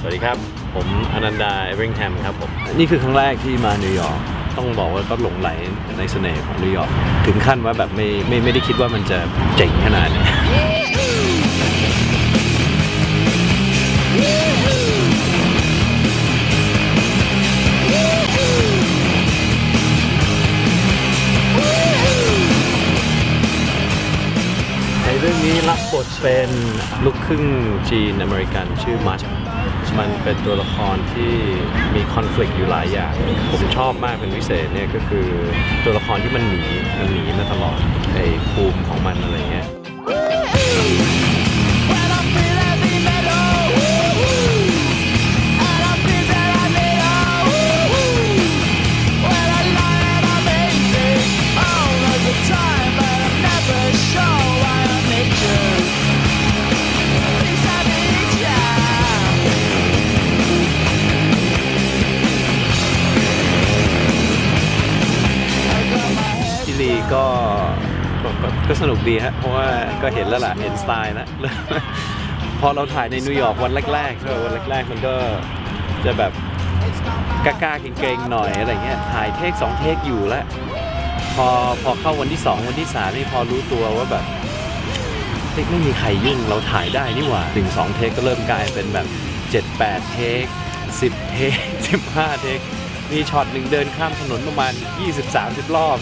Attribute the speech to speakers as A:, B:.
A: สวัสดีครับ ผมอนันดาเอเวอริงแฮมครับผม นี่คือครั้งแรกที่มานิวยอร์กต้องบอกว่าก็หลงไหลในเสน่ห์ของนิวยอร์กถึงขั้นว่าแบบไม่ไม่ไม่ได้คิดว่ามันจะเจ๋งขนาดนี้ในเรื่องนี้รับบทเป็นลูกครึ่งจีนอเมริกันชื่อมัช มันเป็นตัวละครที่มีคอน FLICT อยู่หลายอย่าง ผมชอบมากเป็นพิเศษเนี่ยก็คือตัวละครที่มันหนี มันหนีมาตลอดไอ้ภูมิของมันอะไรเงี้ย ก็ก็ก็สนุกดีฮะเพราะว่าก็เห็นแล้วล่ะเห็นสไตล์แล้วพอเราถ่ายในนิวยอร์กวันแรกๆใช่ไหมวันแรกๆมันก็จะแบบกล้าๆเกรงๆหน่อยอะไรเงี้ยถ่ายเทคสองเทคอยู่แล้วพอพอเข้าวันที่สองวันที่สามนี่พอรู้ตัวว่าแบบเทคไม่มีใครยุ่งเราถ่ายได้นี่หว่าถึงสองเทคก็เริ่มกลายเป็นแบบเจ็ดแปดเทคสิบเทคสิบห้าเทค มีช็อตหนึ่งเดินข้ามถนนประมาณ 20-30 รอบ